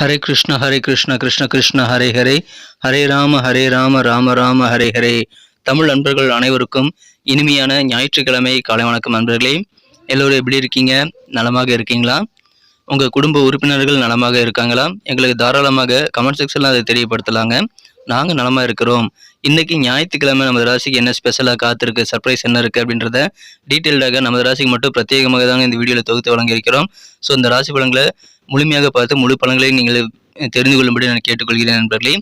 ஹரே கிருஷ்ண ஹரே கிருஷ்ண கிருஷ்ண கிருஷ்ண ஹரே ஹரே. ஹரே ராம ஹரே ராம ராம ராம ஹரே ஹரே. தமிழ் நண்பர்கள் அனைவருக்கும் இனிமையான ஞாயிற்றுக்கிழமை காலை வணக்கம் நண்பர்களே. எல்லோரும் எப்படி இருக்கீங்க? நலமாக இருக்கீங்களா? உங்கள் குடும்ப உறுப்பினர்கள் நலமாக இருக்காங்களா? எங்களுக்கு தாராளமாக கமெண்ட் செக்ஷனில் அதை தெரியப்படுத்தலாங்க. நாங்கள் நலமாக இருக்கிறோம். இன்றைக்கி ஞாயிற்றுக்கிழமை நமது ராசிக்கு என்ன ஸ்பெஷலாக காத்திருக்கு சர்ப்ரைஸ் என்ன இருக்குது அப்படின்றத டீட்டெயில்டாக நமது ராசிக்கு மட்டும் பிரத்யேகமாக தாங்க இந்த வீடியோவில் தொகுத்து வழங்கியிருக்கிறோம். ஸோ இந்த ராசி பலன்களை முழுமையாக பார்த்து முழு பலன்களையும் நீங்கள் தெரிந்து கொள்ளும்படி நான் கேட்டுக்கொள்கிறேன் நண்பர்களே.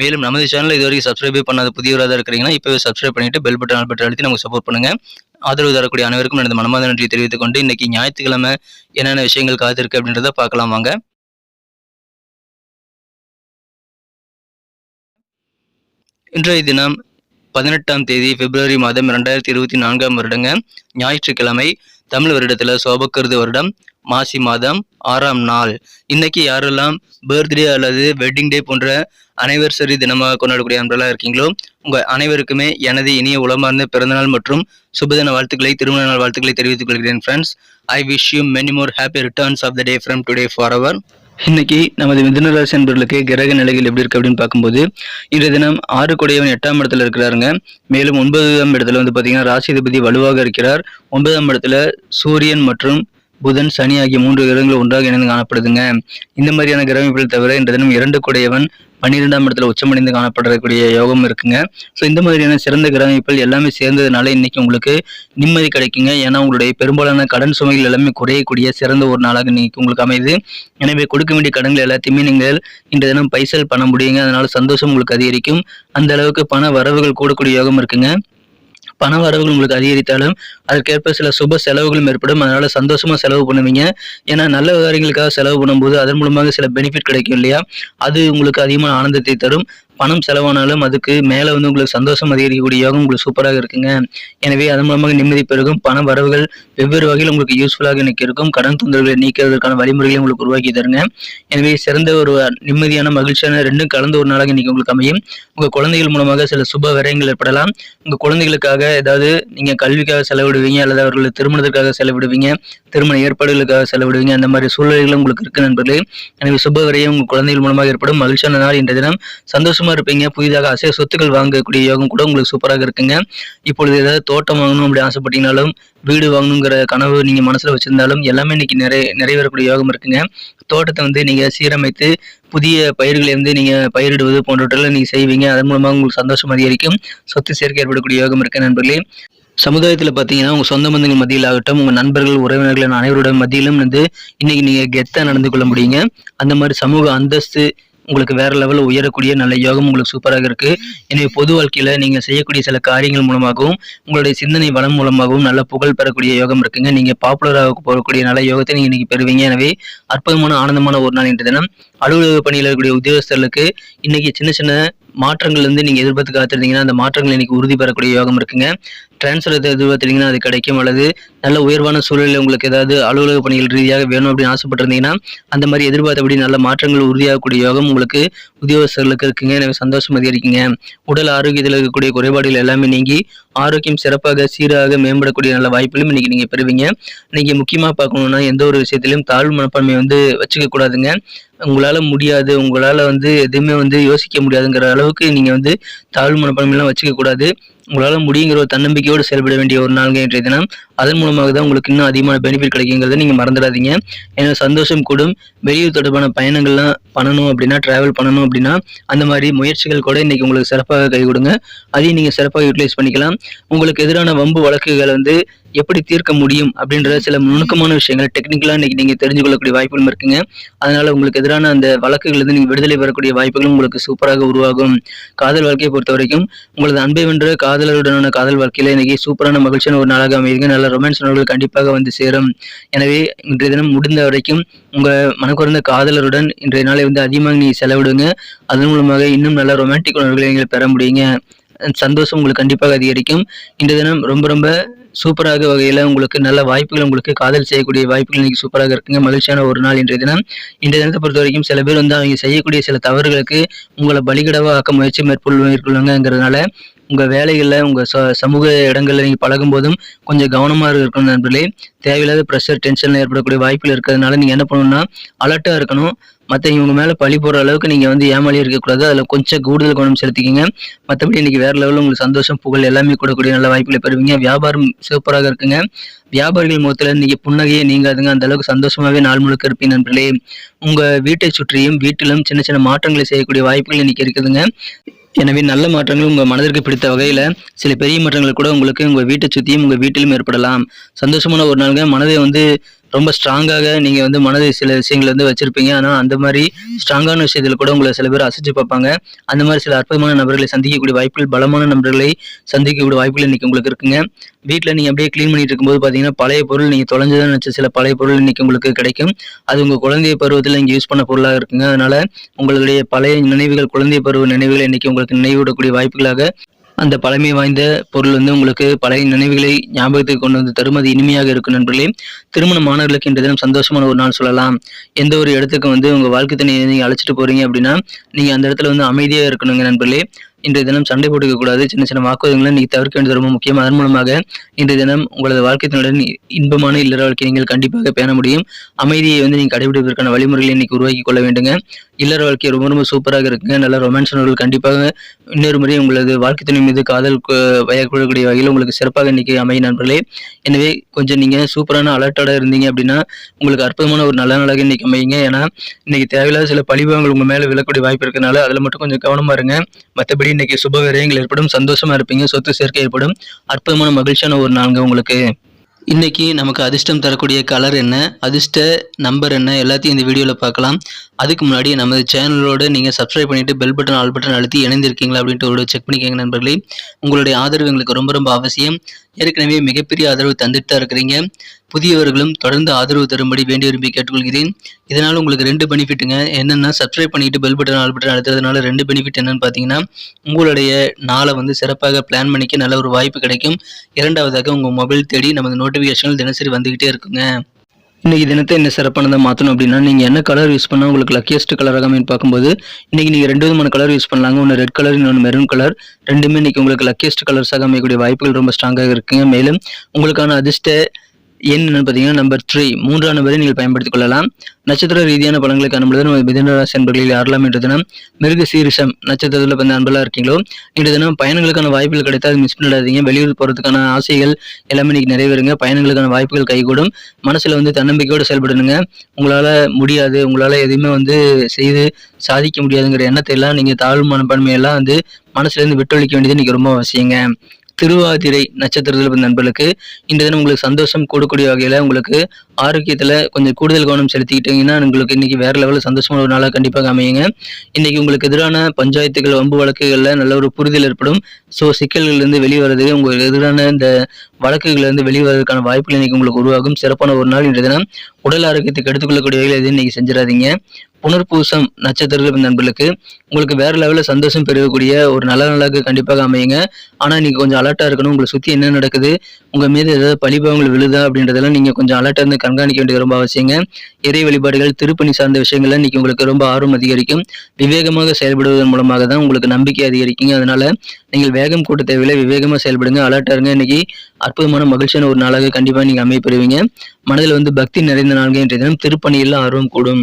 மேலும் நமது சேனலில் இதுவரைக்கும் சப்ஸ்கிரைபே பண்ணாத புதியவராக இருக்கிறீங்கன்னா இப்போவே சப்ஸ்கிரைப் பண்ணிட்டு பெல் பட்டன் ஆல் பட்டன் அழுத்தி நமக்கு சப்போர்ட் பண்ணுங்க. ஆதரவு தரக்கூடிய அனைவருக்கும் எனது மனமார்ந்த நன்றியை தெரிவித்துக் கொண்டு இன்னைக்கு ஞாயிற்றுக்கிழமை என்னென்ன விஷயங்கள் காத்திருக்கு அப்படின்றத பார்க்கலாம் வாங்க. இன்றைய தினம் பதினெட்டாம் தேதி பிப்ரவரி மாதம் இரண்டாயிரத்தி இருபத்தி நான்காம் வருடங்க. ஞாயிற்றுக்கிழமை தமிழ் வருடத்தில் சோபக்கருது வருடம். மாசி மாதம் ஆறாம் நாள். இன்னைக்கு யாரெல்லாம் பர்த்டே அல்லது வெட்டிங் டே போன்ற அனைவர்சரி தினமாக கொண்டாடக்கூடிய அன்பெல்லாம் இருக்கீங்களோ உங்கள் அனைவருக்குமே எனது இனிய உளமார்ந்த பிறந்தநாள் மற்றும் சுபதின வாழ்த்துக்களை திருமண நாள் வாழ்த்துக்களை தெரிவித்துக் கொள்கிறேன் friends I wish you many more happy returns of the day from today for our இன்னைக்கு நமது மிதுனராசி என்பவர்களுக்கு கிரக நிலைகள் எப்படி இருக்கு அப்படின்னு பார்க்கும்போது இன்றைய தினம் ஆறு கொடையவன் எட்டாம் இடத்துல இருக்கிறாருங்க. மேலும் ஒன்பதாம் இடத்துல வந்து பார்த்தீங்கன்னா ராசிதிபதி வலுவாக இருக்கிறார். ஒன்பதாம் இடத்துல சூரியன் மற்றும் புதன் சனி ஆகிய மூன்று கிரகங்கள் ஒன்றாக இணைந்து காணப்படுதுங்க. இந்த மாதிரியான கிரகமைப்புகள் தவிர இன்றைய தினம் இரண்டு கொடையவன் பன்னிரெண்டாம் இடத்துல உச்சமடைந்து காணப்படக்கூடிய யோகம் இருக்குங்க. ஸோ இந்த மாதிரியான சிறந்த கிரகமைப்புகள் எல்லாமே சேர்ந்ததுனால இன்னைக்கு உங்களுக்கு நிம்மதி கிடைக்குங்க. ஏன்னா உங்களுடைய பெரும்பாலான கடன் சுமைகள் எல்லாமே குறையக்கூடிய சிறந்த ஒரு நாளாக இன்னைக்கு உங்களுக்கு அமையுது. எனவே கொடுக்க வேண்டிய கடன்கள் எல்லாத்தையுமே நீங்கள் இந்த தினம் பைசல் பண்ண முடியுங்க. அதனால சந்தோஷம் உங்களுக்கு அதிகரிக்கும். அந்த அளவுக்கு பண வரவுகள் கூடக்கூடிய யோகம் இருக்குங்க. பண வரவுகள் உங்களுக்கு அதிகரித்தாலும் அதற்கேற்ப சில சுப செலவுகளும் ஏற்படும். அதனால சந்தோஷமா செலவு பண்ணுவீங்க. ஏன்னா நல்ல காரியங்களுக்காக செலவு பண்ணும்போது அதன் மூலமாக சில பெனிஃபிட் கிடைக்கும் இல்லையா? அது உங்களுக்கு அதிகமான ஆனந்தத்தை தரும். பணம் செலவானாலும் அதுக்கு மேலே வந்து உங்களுக்கு சந்தோஷம் அதிகரிக்கக்கூடிய யோகம் உங்களுக்கு சூப்பராக இருக்குங்க. எனவே அதன் மூலமாக நிம்மதி பெருகும். பண வரவுகள் வெவ்வேறு வகையில் உங்களுக்கு யூஸ்ஃபுல்லாக எனக்கு இருக்கும். கடன் தொந்தரவுகளை நீக்கிறதுக்கான வழிமுறைகளை உங்களுக்கு உருவாக்கி தருங்க. எனவே சிறந்த ஒரு நிம்மதியான மகிழ்ச்சியான ரெண்டும் கலந்த ஒரு நாளாக இன்னைக்கு உங்களுக்கு அமையும். உங்கள் குழந்தைகள் மூலமாக சில சுப விரயங்கள் ஏற்படலாம். உங்கள் குழந்தைகளுக்காக ஏதாவது நீங்க கல்விக்காக செலவிடுவீங்க அல்லது அவர்கள் திருமணத்திற்காக செலவிடுவீங்க திருமண ஏற்பாடுகளுக்காக செலவிடுவீங்க அந்த மாதிரி சூழ்நிலைகளும் உங்களுக்கு இருக்கு நண்பர்களே. எனவே சுப விரயம் உங்கள் குழந்தைகள் மூலமாக ஏற்படும். மகிழ்ச்சியான நாள் இன்றைய தினம். சந்தோஷம் இருப்பீங்க. புதிதாக அசைய சொத்துக்கள் வாங்கக்கூடிய யோகம் கூட உங்களுக்கு சூப்பராக இருக்குங்க. இப்பொழுது ஏதாவது தோட்டம் வாங்கணும் அப்படி ஆசைப்பட்டீங்கனாலும் வீடு வாங்கணுங்கிற கனவு நீங்க மனசுல வச்சிருந்தாலும் எல்லாமே இன்னைக்கு நிறை நிறைவேறக்கூடிய யோகம் இருக்குங்க. தோட்டத்தை வந்து நீங்க சீரமைத்து புதிய பயிர்களை வந்து நீங்க பயிரிடுவது போன்றவற்றில் நீங்க செய்வீங்க. அதன் மூலமாக உங்களுக்கு சந்தோஷம் அதிகரிக்கும். சொத்து சேர்க்கை ஏற்படக்கூடிய யோகம் இருக்கு நண்பர்களே. சமுதாயத்தில் பார்த்தீங்கன்னா உங்கள் சொந்த பந்தங்கள் மத்தியில் ஆகட்டும் உங்கள் நண்பர்கள் உறவினர்கள் அனைவருடைய மத்தியிலும் வந்து இன்னைக்கு நீங்கள் கெத்தாக நடந்து கொள்ள முடியுங்க. அந்த மாதிரி சமூக அந்தஸ்து உங்களுக்கு வேற லெவலில் உயரக்கூடிய நல்ல யோகம் உங்களுக்கு சூப்பராக இருக்கு. எனவே பொது வாழ்க்கையில் நீங்க செய்யக்கூடிய சில காரியங்கள் மூலமாகவும் உங்களுடைய சிந்தனை வளம் மூலமாகவும் நல்ல புகழ் பெறக்கூடிய யோகம் இருக்குங்க. நீங்க பாப்புலராக போகக்கூடிய நல்ல யோகத்தை நீங்க இன்னைக்கு பெறுவீங்க. எனவே அற்புதமான ஆனந்தமான ஒரு நாள் இன்று தினம். அலுவலக பணியில் இருக்கக்கூடிய உத்தியோகஸ்தர்களுக்கு இன்னைக்கு சின்ன சின்ன மாற்றங்கள் வந்து நீங்கள் எதிர்பார்த்து காத்திருந்தீங்கன்னா அந்த மாற்றங்கள் இன்னைக்கு உறுதி பெறக்கூடிய யோகம் இருக்குங்க. டிரான்ஸ்ஃபர் எதிர்பார்த்தீங்கன்னா அது கிடைக்கும் அல்லது நல்ல உயர்வான சூழலில் உங்களுக்கு ஏதாவது அலுவலக பணிகள் ரீதியாக வேணும் அப்படின்னு ஆசைப்பட்டிருந்தீங்கன்னா அந்த மாதிரி எதிர்பார்த்தபடி நல்ல மாற்றங்கள் உறுதியாகக்கூடிய யோகம் உங்களுக்கு உத்தியோகஸ்தர்களுக்கு இருக்குங்க. எனக்கு சந்தோஷம் அதிகரிக்குங்க. உடல் ஆரோக்கியத்தில் இருக்கக்கூடிய குறைபாடுகள் எல்லாமே நீங்கி ஆரோக்கியம் சிறப்பாக சீராக மேம்படக்கூடிய நல்ல வாய்ப்புகளும் இன்னைக்கு நீங்கள் பெறுவீங்க. இன்னைக்கு முக்கியமாக பார்க்கணும்னா எந்த ஒரு விஷயத்திலும் தாழ்வு மனப்பான்மை வந்து வச்சுக்க கூடாதுங்க உங்களால முடியாது உங்களால வந்து எதுவுமே வந்து யோசிக்க முடியாதுங்கிற அளவுக்கு நீங்க வந்து தாழ்வு மனப்பான்மையெல்லாம் வச்சுக்க கூடாது உங்களால முடியுங்கிற ஒரு தன்னம்பிக்கையோடு செயல்பட வேண்டிய ஒரு நாள்கள் இன்றைய தினம். அதன் மூலமாக தான் உங்களுக்கு இன்னும் அதிகமான பெனிஃபிட் கிடைக்குங்கிறத நீங்க மறந்துடாதீங்க. ஏன்னா சந்தோஷம் கூடும். வெளியூர் தொடர்பான பயணங்கள்லாம் பண்ணணும் அப்படின்னா ட்ராவல் பண்ணணும் அப்படின்னா அந்த மாதிரி முயற்சிகள் கூட இன்னைக்கு உங்களுக்கு சிறப்பாக கை கொடுங்க. அதையும் நீங்க சிறப்பாக யூட்டிலைஸ் பண்ணிக்கலாம். உங்களுக்கு எதிரான வம்பு வழக்குகளை வந்து எப்படி தீர்க்க முடியும் அப்படின்ற சில நுணுக்கமான விஷயங்கள் டெக்னிக்கலாக இன்னைக்கு நீங்கள் தெரிஞ்சு கொள்ளக்கூடிய வாய்ப்புகளும் இருக்குங்க. அதனால உங்களுக்கு எதிரான அந்த வழக்குகளிலிருந்து நீங்கள் விடுதலை பெறக்கூடிய வாய்ப்புகளும் உங்களுக்கு சூப்பராக உருவாகும். காதல் வாழ்க்கையை பொறுத்த வரைக்கும் உங்களது அன்பை வென்ற காதலருடனான காதல் வாழ்க்கையில் இன்னைக்கு சூப்பரான மகிழ்ச்சியான ஒரு நாளாக அமையுங்க நல்ல ரொமான்ஸ் நாள்கள் கண்டிப்பாக வந்து சேரும். எனவே இன்றைய தினம் முடிந்த வரைக்கும் உங்கள் மனக்குறந்த காதலருடன் இன்றைய நாளை வந்து அதிகமாக நீ செலவிடுங்க. அதன் மூலமாக இன்னும் நல்ல ரொமான்டிக் உணர்வுகளை நீங்கள் பெற முடியுங்க. சந்தோஷம் உங்களுக்கு கண்டிப்பாக அதிகரிக்கும். இந்த தினம் ரொம்ப ரொம்ப சூப்பராக வகையில் உங்களுக்கு நல்ல வாய்ப்புகள் உங்களுக்கு காதல் செய்யக்கூடிய வாய்ப்புகள் இன்னைக்கு சூப்பராக இருக்குங்க. மகிழ்ச்சியான ஒரு நாள் இன்றைய தினம். இன்றைய தினத்தை பொறுத்த வரைக்கும் சில பேர் வந்து அவங்க செய்யக்கூடிய சில தவறுகளுக்கு உங்களை பலிகடவாக ஆக்க முயற்சி மேற்கொள்ள மேற்கொள்ளுங்கிறதுனால உங்கள் வேலைகளில் உங்கள் ச சமூக இடங்களில் நீங்கள் பழகும் போதும் கொஞ்சம் கவனமாக இருக்கணும் நண்பர்களே. தேவையில்லாத ப்ரெஷர் டென்ஷனில் ஏற்படக்கூடிய வாய்ப்புகள் இருக்கிறதுனால நீங்கள் என்ன பண்ணணும்னா அலர்ட்டாக இருக்கணும். மற்ற இவங்க மேலே பழி போடுற அளவுக்கு நீங்கள் வந்து ஏமாளியாக இருக்கக்கூடாது. அதில் கொஞ்சம் கூடுதல் கவனம் செலுத்திக்கிங்க. மற்றபடி இன்றைக்கி வேறு லெவலில் உங்களுக்கு சந்தோஷம் புகழ் எல்லாமே கூடக்கூடிய நல்ல வாய்ப்புகளை பெறுவீங்க. வியாபாரம் சூப்பராக இருக்குங்க. வியாபாரிகள் முகத்தில் இன்றைக்கி புன்னகையே நீங்காதுங்க. அந்த அளவுக்கு சந்தோஷமாகவே நாள் முழுக்க இருப்பீங்க நண்பர்களே. உங்கள் வீட்டை சுற்றியும் வீட்டிலும் சின்ன சின்ன மாற்றங்களை செய்யக்கூடிய வாய்ப்புகள் இன்றைக்கி இருக்குதுங்க. எனவே நல்ல மாற்றங்கள் உங்கள் மனதிற்கு பிடித்த வகையில் சில பெரிய மாற்றங்கள் கூட உங்களுக்கு உங்கள் வீட்டை சுற்றியும் உங்கள் வீட்டிலும் ஏற்படலாம். சந்தோஷமான ஒரு நாளுங்க. மனதை வந்து ரொம்ப ஸ்ட்ராங்காக நீங்கள் வந்து மனதை சில விஷயங்கள் வந்து வச்சுருப்பீங்க. ஆனால் அந்த மாதிரி ஸ்ட்ராங்கான விஷயத்தில் கூட உங்களை சில பேர் அசைச்சு பார்ப்பாங்க. அந்த மாதிரி சில அற்புதமான நபர்களை சந்திக்கக்கூடிய வாய்ப்புகள் பலமான நபர்களை சந்திக்கக்கூடிய வாய்ப்புகள் இன்றைக்கி உங்களுக்கு இருக்குங்க. வீட்டில் நீங்கள் அப்படியே க்ளீன் பண்ணிட்டு இருக்கும்போது பார்த்தீங்கன்னா பழைய பொருள் நீங்கள் தொலைஞ்சதான் நினச்ச சில பழைய பொருள் இன்றைக்கி உங்களுக்கு கிடைக்கும். அது உங்கள் குழந்தைய பருவத்தில் நீங்கள் யூஸ் பண்ண பொருளாக இருக்குங்க. அதனால் உங்களுடைய பழைய நினைவுகள் குழந்தை பருவ நினைவுகள் இன்றைக்கி உங்களுக்கு நினைவுவிடக்கூடிய வாய்ப்புகளாக அந்த பழமை வாய்ந்த பொருள் வந்து உங்களுக்கு பழைய நினைவுகளை ஞாபகத்துக்கு கொண்டு வந்து தரும். அது இனிமையாக இருக்கும் நண்பர்களே. திருமண மாணவர்களுக்கு இன்று தினம் சந்தோஷமான ஒரு நாள் சொல்லலாம். எந்த ஒரு இடத்துக்கு வந்து உங்கள் வாழ்க்கை துணையை நீங்கள் அழைச்சிட்டு போகிறீங்க அப்படின்னா நீங்கள் அந்த இடத்துல வந்து அமைதியாக இருக்கணுங்க நண்பர்களே. இன்றைய தினம் சண்டை போட்டுக்கூடாது சின்ன சின்ன வாக்குவாதங்களை நீங்கள் தவிர்க்க வேண்டியது ரொம்ப முக்கியம். அதன் மூலமாக இன்றைய தினம் உங்களது வாழ்க்கையினுடன் இன்பமான இல்லற வாழ்க்கையை நீங்கள் கண்டிப்பாக பேண முடியும். அமைதியை வந்து நீங்கள் கடைபிடிப்பதற்கான வழிமுறைகளை இன்னைக்கு உருவாக்கி கொள்ள வேண்டுங்க. இல்லற வாழ்க்கை ரொம்ப ரொம்ப சூப்பராக இருக்குங்க. நல்ல ரொமான்ஸ்னர்கள் கண்டிப்பாக இன்னொரு முறை உங்களது வாழ்க்கை துணை மீது காதல் வயக்கூடிய வகையில் உங்களுக்கு சிறப்பாக இன்னைக்கு அமைய நண்பர்களே. எனவே கொஞ்சம் நீங்கள் சூப்பரான அலர்ட்டோட இருந்தீங்க அப்படின்னா உங்களுக்கு அற்புதமான ஒரு நல்ல நாளாக இன்னைக்கு அமையுங்க. ஏன்னா இன்னைக்கு தேவையில்லாத சில பழிவாங்கள் உங்கள் மேலே விழக்கூடிய வாய்ப்பு இருக்கனால அதில் மட்டும் கொஞ்சம் கவனமாக இருங்க. மற்றபடி இன்னைக்கு சுப விரயங்கள் ஏற்படும் சந்தோஷமா இருப்பீங்க சொத்து சேர்க்கை ஏற்படும். அற்புதமான மகிழ்ச்சியான ஒரு நாளுங்க உங்களுக்கு. இன்னைக்கு நமக்கு அதிர்ஷ்டம் தரக்கூடிய கலர் என்ன அதிர்ஷ்ட நம்பர் என்ன எல்லாத்தையும் இந்த வீடியோவில் பார்க்கலாம். அதுக்கு முன்னாடி நமது சேனலோடு நீங்கள் சப்ஸ்கிரைப் பண்ணிட்டு பெல் பட்டன் ஆல் பட்டன் அழுத்தி இணைந்திருக்கீங்களா அப்படின்ட்டு ஒரு செக் பண்ணிக்கோங்க நண்பர்களே. உங்களுடைய ஆதரவு எங்களுக்கு ரொம்ப ரொம்ப அவசியம். ஏற்கனவே மிகப்பெரிய ஆதரவு தந்துட்டு தான் இருக்கிறீங்க. புதியவர்களும் தொடர்ந்து ஆதரவு தரும்படி வேண்டி விரும்பி கேட்டுக்கொள்கிறேன். இதனால் உங்களுக்கு ரெண்டு பெனிஃபிட்டுங்க. என்னென்னா சப்ஸ்கிரைப் பண்ணிட்டு பெல் பட்டன் ஆல் பட்டன் அழுத்துறதுனால ரெண்டு பெனிஃபிட் என்னன்னு பார்த்தீங்கன்னா உங்களுடைய நாளை வந்து சிறப்பாக பிளான் பண்ணிக்க நல்ல ஒரு வாய்ப்பு கிடைக்கும். இரண்டாவதாக உங்கள் மொபைல் தேடி நமது நோட்டிஃபிகேஷன்கள் தினசரி வந்துக்கிட்டே இருக்குங்க. இன்றைக்கி தினத்தை என்ன சிறப்பானதை மாற்றணும் அப்படின்னா நீங்கள் என்ன கலர் யூஸ் பண்ணால் உங்களுக்கு லக்கியஸ்ட் கலராக அமைன்னு பார்க்கும்போது இன்றைக்கி நீங்கள் ரெண்டு விதமான கலர் யூஸ் பண்ணலாங்க. ஒன்று ரெட் கலர் இன்னொன்று மெரூன் கலர் ரெண்டுமே இன்றைக்கி உங்களுக்கு லக்கியஸ்ட் கலர்ஸாக அமையக்கூடிய வாய்ப்புகள் ரொம்ப ஸ்ட்ராங்காக இருக்குங்க. மேலும் உங்களுக்கான அதிர்ஷ்ட எண் பார்த்தீங்கன்னா நம்பர் த்ரீ மூன்றாம் நம்பரை நீங்கள் பயன்படுத்திக் கொள்ளலாம். நட்சத்திர ரீதியான பலன்களை காணும்பொழுது நம்ம மிதனராசி என்பர்களில் யாரெல்லாம் இன்று தினம் மிருக சீரிசம் நட்சத்திரத்தில் பிறந்த அன்பெல்லாம் இருக்கீங்களோ இன்று தினம் பயணங்களுக்கான வாய்ப்புகள் கிடைத்தால் மிஸ் பண்ணிடாதீங்க வெளியூர் போகிறதுக்கான ஆசைகள் எல்லாமே இன்னைக்கு நிறைவேறுங்க. பயணங்களுக்கான வாய்ப்புகள் கைகூடும். மனசில் வந்து தன்னம்பிக்கையோடு செயல்படணுங்க. உங்களால் முடியாது. உங்களால் எதுவுமே வந்து செய்து சாதிக்க முடியாதுங்கிற எண்ணத்தை எல்லாம் நீங்கள் தாழ்வு மனப்பான்மையெல்லாம் வந்து மனசுலேருந்து விட்டொழிக்க வேண்டியது இன்னைக்கு ரொம்ப அவசியங்க. திருவாதிரை நட்சத்திரத்தில் பிறந்த நண்பர்களுக்கு இந்த தினம் உங்களுக்கு சந்தோஷம் கூடக்கூடிய வகையில் உங்களுக்கு ஆரோக்கியத்தில் கொஞ்சம் கூடுதல் கவனம் செலுத்திக்கிட்டீங்கன்னா உங்களுக்கு இன்னைக்கு வேற லெவலில் சந்தோஷமான ஒரு நாளாக கண்டிப்பாக அமையுங்க. இன்னைக்கு உங்களுக்கு எதிரான பஞ்சாயத்துகள் வம்பு வழக்குகளில் நல்ல ஒரு புரிதல் ஏற்படும். ஸோ சிக்கல்கள்லேருந்து வெளிவரது உங்களுக்கு எதிரான இந்த வழக்குகள்லேருந்து வெளிவரதுக்கான வாய்ப்புகள் இன்னைக்கு உங்களுக்கு உருவாகும். சிறப்பான ஒரு நாள் இன்றைய தினம். உடல் ஆரோக்கியத்துக்கு எடுத்துக்கொள்ளக்கூடிய வகையில் எதுவும் இன்னைக்கு செஞ்சிடாதீங்க. புனர்பூசம் நட்சத்திரத்தில் நண்பர்களுக்கு உங்களுக்கு வேற லெவலில் சந்தோஷம் பெறக்கூடிய ஒரு நல்ல நாளாக கண்டிப்பாக அமையுங்க. ஆனால் நீங்கள் கொஞ்சம் அலர்ட்டாக இருக்கணும். உங்களை சுற்றி என்ன நடக்குது? உங்கள் மீது ஏதாவது பழிபாவங்கள் விழுதா? அப்படின்றதெல்லாம் நீங்கள் கொஞ்சம் அலர்ட்டாக இருந்து கண்காணிக்க வேண்டியது ரொம்ப அவசியங்க. இறை வழிபாடுகள் திருப்பணி சார்ந்த விஷயங்கள்ல இன்னைக்கு உங்களுக்கு ரொம்ப ஆர்வம் அதிகரிக்கும். விவேகமாக செயல்படுவதன் மூலமாக தான் உங்களுக்கு நம்பிக்கை அதிகரிக்குங்க. அதனால நீங்கள் வேகம் கூட்ட தேவையில்லை. விவேகமாக செயல்படுங்க. அலர்ட்டாக இருங்க. இன்னைக்கு அற்புதமான மகிழ்ச்சியான ஒரு நாளாக கண்டிப்பாக நீங்கள் அமைப்பெறுவீங்க மனதில் வந்து பக்தி நிறைந்த நாள்கள் இன்றைய தினம் திருப்பணியில் ஆர்வம் கூடும்.